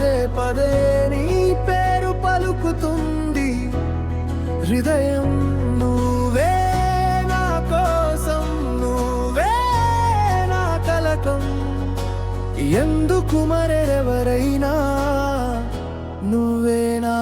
పదే పదే నీ పేరు పలుకుతుంది. హృదయం నువ్వే నా కోసం నువ్వే నా కలకం. ఎందుకు మరెవరైనా నువ్వే నా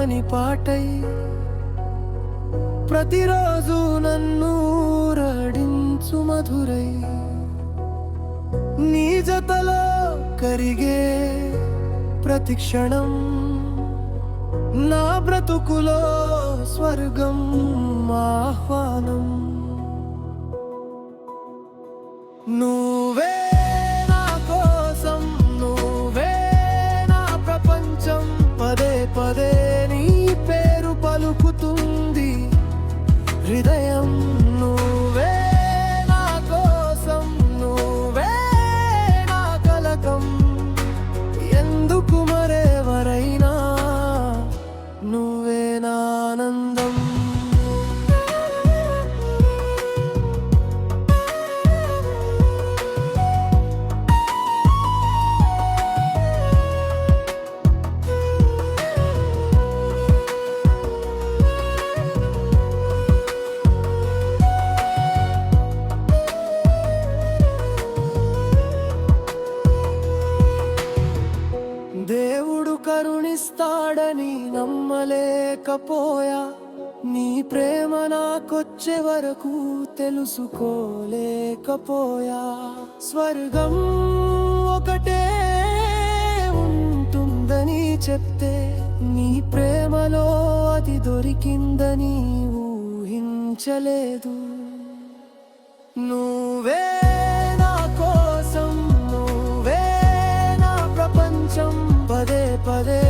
కమ్మని పాటై ప్రతిరోజు నన్ను రడించు మధురై. నీ జతలో కరిగే ప్రతి క్షణం నా బ్రతుకులో స్వర్గం ఆహ్వానం. కరుణిస్తాడని నమ్మలేకపోయా. నీ ప్రేమ నాకొచ్చే వరకు తెలుసుకోలేకపోయా. స్వర్గం ఒకటే ఉంటుందని చెప్తే నీ ప్రేమలో అది దొరికిందని ఊహించలేదు. నువ్వు parler